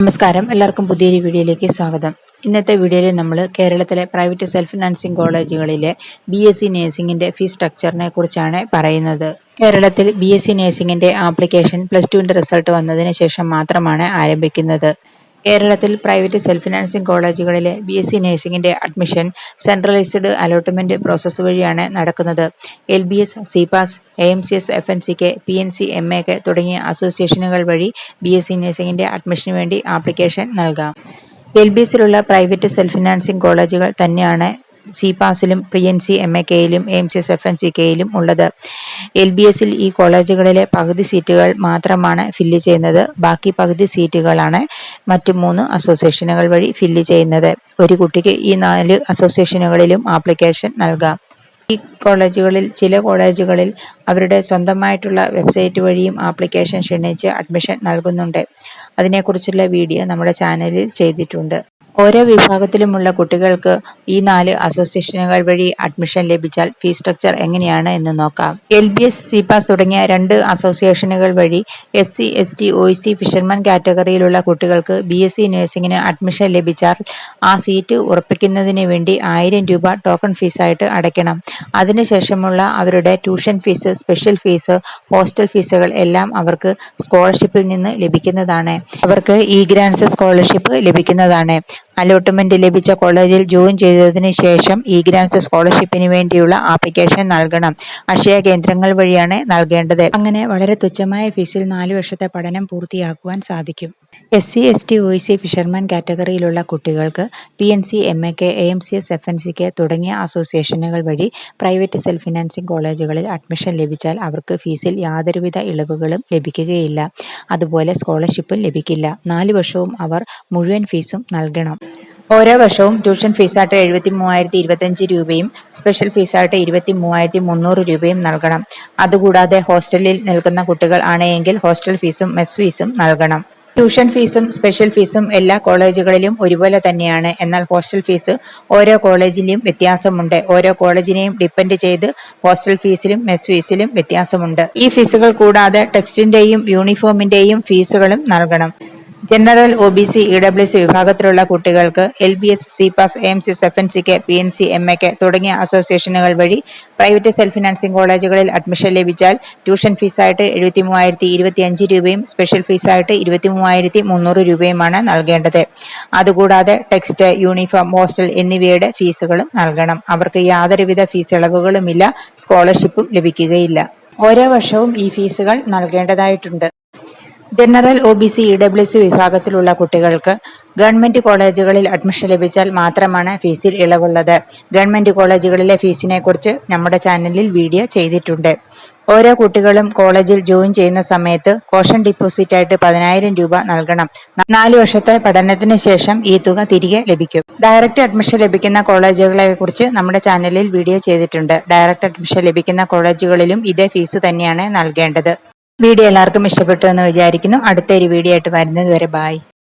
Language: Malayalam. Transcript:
നമസ്കാരം. എല്ലാവർക്കും പുതിയൊരു വീഡിയോയിലേക്ക് സ്വാഗതം. ഇന്നത്തെ വീഡിയോയിൽ നമ്മൾ കേരളത്തിലെ പ്രൈവറ്റ് സെൽഫ് ഫിനാൻസിംഗ് കോളേജുകളിലെ ബി എസ് സി നഴ്സിംഗിന്റെ ഫീസ് സ്ട്രക്ചറിനെ കുറിച്ചാണ് പറയുന്നത്. കേരളത്തിൽ ബി എസ് സി നഴ്സിംഗിന്റെ ആപ്ലിക്കേഷൻ പ്ലസ് ടുവിന്റെ റിസൾട്ട് വന്നതിന് ശേഷം മാത്രമാണ് ആരംഭിക്കുന്നത്. കേരളത്തിൽ പ്രൈവറ്റ് സെൽഫ് ഫിനാൻസിംഗ് കോളേജുകളിലെ ബി എസ് സി നഴ്സിംഗിന്റെ അഡ്മിഷൻ സെൻട്രലൈസ്ഡ് അലോട്ട്മെന്റ് പ്രോസസ്സ് വഴിയാണ് നടക്കുന്നത്. L B S C pass A M C S F N C K P N C M A K തുടങ്ങിയ അസോസിയേഷനുകൾ വഴി ബി എസ് സി നഴ്സിംഗിന്റെ അഡ്മിഷന് വേണ്ടി ആപ്ലിക്കേഷൻ നൽകാം. എൽ ബി എസിലുള്ള പ്രൈവറ്റ് സെൽഫ് ഫിനാൻസിംഗ് കോളേജുകൾ തന്നെയാണ് സി പാസിലും പ്രി N C M A കെയിലും M C S F N C കെയിലും ഉള്ളത്. എൽ ബി എസിൽ ഈ കോളേജുകളിലെ പകുതി സീറ്റുകൾ മാത്രമാണ് ഫില്ല് ചെയ്യുന്നത്. ബാക്കി പകുതി സീറ്റുകളാണ് മറ്റു മൂന്ന് അസോസിയേഷനുകൾ വഴി ഫില്ല് ചെയ്യുന്നത്. ഒരു കുട്ടിക്ക് ഈ നാല് അസോസിയേഷനുകളിലും ആപ്ലിക്കേഷൻ നൽകാം. ഈ കോളേജുകളിൽ ചില കോളേജുകളിൽ അവരുടെ സ്വന്തമായിട്ടുള്ള വെബ്സൈറ്റ് വഴിയും ആപ്ലിക്കേഷൻ ക്ഷണിച്ച് അഡ്മിഷൻ നൽകുന്നുണ്ട്. അതിനെക്കുറിച്ചുള്ള വീഡിയോ നമ്മുടെ ചാനലിൽ ചെയ്തിട്ടുണ്ട്. ഓരോ വിഭാഗത്തിലുമുള്ള കുട്ടികൾക്ക് ഈ നാല് അസോസിയേഷനുകൾ വഴി അഡ്മിഷൻ ലഭിച്ചാൽ ഫീസ് സ്ട്രക്ചർ എങ്ങനെയാണ് എന്ന് നോക്കാം. L B S C pass തുടങ്ങിയ രണ്ട് അസോസിയേഷനുകൾ വഴി S C S T O C fisherman കാറ്റഗറിയിലുള്ള കുട്ടികൾക്ക് ബി എസ് സി നഴ്സിംഗിന് അഡ്മിഷൻ ലഭിച്ചാൽ ആ സീറ്റ് ഉറപ്പിക്കുന്നതിന് വേണ്ടി ആയിരം രൂപ ടോക്കൺ ഫീസായിട്ട് അടയ്ക്കണം. അതിനുശേഷമുള്ള അവരുടെ tuition fees special fees hostel ഫീസുകൾ എല്ലാം അവർക്ക് സ്കോളർഷിപ്പിൽ നിന്ന് ലഭിക്കുന്നതാണ്. അവർക്ക് ഇ ഗ്രാൻസ് സ്കോളർഷിപ്പ് ലഭിക്കുന്നതാണ്. അലോട്ട്മെന്റ് ലഭിച്ച കോളേജിൽ ജോയിൻ ചെയ്തതിന് ശേഷം ഇ ഗ്രാൻസ് സ്കോളർഷിപ്പിന് വേണ്ടിയുള്ള ആപ്ലിക്കേഷൻ നൽകണം. അക്ഷയ കേന്ദ്രങ്ങൾ വഴിയാണ് നൽകേണ്ടത്. അങ്ങനെ വളരെ തുച്ഛമായ ഫീസിൽ നാല് വർഷത്തെ പഠനം പൂർത്തിയാക്കുവാൻ സാധിക്കും. S C S T O C fisherman കാറ്റഗറിയിലുള്ള കുട്ടികൾക്ക് P N C M A K A M C S F N C K തുടങ്ങിയ അസോസിയേഷനുകൾ വഴി പ്രൈവറ്റ് സെൽഫ് ഫിനാൻസിംഗ് കോളേജുകളിൽ അഡ്മിഷൻ ലഭിച്ചാൽ അവർക്ക് ഫീസിൽ യാതൊരുവിധ ഇളവുകളും ലഭിക്കുകയില്ല. അതുപോലെ സ്കോളർഷിപ്പും ലഭിക്കില്ല. നാല് വർഷവും അവർ മുഴുവൻ ഫീസും നൽകണം. ഓരോ വർഷവും ട്യൂഷൻ ഫീസായിട്ട് എഴുപത്തി മൂവായിരത്തി ഇരുപത്തഞ്ച് രൂപയും സ്പെഷ്യൽ ഫീസായിട്ട് ഇരുപത്തി മൂവായിരത്തി മുന്നൂറ് രൂപയും നൽകണം. അതുകൂടാതെ ഹോസ്റ്റലിൽ നിൽക്കുന്ന കുട്ടികൾ ആണെങ്കിൽ ഹോസ്റ്റൽ ഫീസും മെസ് ഫീസും നൽകണം. ട്യൂഷൻ ഫീസും സ്പെഷ്യൽ ഫീസും എല്ലാ കോളേജുകളിലും ഒരുപോലെ തന്നെയാണ്. എന്നാൽ ഹോസ്റ്റൽ ഫീസ് ഓരോ കോളേജിലും വ്യത്യാസമുണ്ട്. ഓരോ കോളേജിനെയും ഡിപ്പെൻഡ് ചെയ്ത് ഹോസ്റ്റൽ ഫീസിലും മെസ് ഫീസിലും വ്യത്യാസമുണ്ട്. ഈ ഫീസുകൾ കൂടാതെ ടെക്സ്റ്റിന്റെയും യൂണിഫോമിന്റെയും ഫീസുകളും നൽകണം. General O B C E W C വിഭാഗത്തിലുള്ള കുട്ടികൾക്ക് L B S C pass M C F N C K P N C M A K തുടങ്ങിയ അസോസിയേഷനുകൾ വഴി പ്രൈവറ്റ് സെൽഫ് ഫിനാൻസിംഗ് കോളേജുകളിൽ അഡ്മിഷൻ ലഭിച്ചാൽ ട്യൂഷൻ ഫീസായിട്ട് എഴുപത്തി മൂവായിരത്തി ഇരുപത്തി അഞ്ച് രൂപയും സ്പെഷ്യൽ ഫീസായിട്ട് ഇരുപത്തി മൂവായിരത്തി മുന്നൂറ് രൂപയുമാണ് നൽകേണ്ടത്. അതുകൂടാതെ ടെക്സ്റ്റ് യൂണിഫോം ഹോസ്റ്റൽ എന്നിവയുടെ ഫീസുകളും നൽകണം. അവർക്ക് യാതൊരുവിധ ഫീസ് ഇളവുകളുമില്ല സ്കോളർഷിപ്പും ലഭിക്കുകയില്ല. ഓരോ വർഷവും ഈ ഫീസുകൾ നൽകേണ്ടതായിട്ടുണ്ട്. General O B C E W C വിഭാഗത്തിലുള്ള കുട്ടികൾക്ക് ഗവൺമെന്റ് കോളേജുകളിൽ അഡ്മിഷൻ ലഭിച്ചാൽ മാത്രമാണ് ഫീസിൽ ഇളവുള്ളത്. ഗവൺമെന്റ് കോളേജുകളിലെ ഫീസിനെ കുറിച്ച് നമ്മുടെ ചാനലിൽ വീഡിയോ ചെയ്തിട്ടുണ്ട്. ഓരോ കുട്ടികളും കോളേജിൽ ജോയിൻ ചെയ്യുന്ന സമയത്ത് കോഷൻ ഡിപ്പോസിറ്റ് ആയിട്ട് പതിനായിരം രൂപ നൽകണം. നാല് വർഷത്തെ പഠനത്തിന് ശേഷം ഈ തുക തിരികെ ലഭിക്കും. ഡയറക്റ്റ് അഡ്മിഷൻ ലഭിക്കുന്ന കോളേജുകളെ കുറിച്ച് നമ്മുടെ ചാനലിൽ വീഡിയോ ചെയ്തിട്ടുണ്ട്. ഡയറക്റ്റ് അഡ്മിഷൻ ലഭിക്കുന്ന കോളേജുകളിലും ഇതേ ഫീസ് തന്നെയാണ് നൽകേണ്ടത്. വീഡിയോ എല്ലാവർക്കും ഇഷ്ടപ്പെട്ടു എന്ന് വിചാരിക്കുന്നു. അടുത്തൊരു വീഡിയോ ആയിട്ട് വരുന്നത് വരെ ബായ്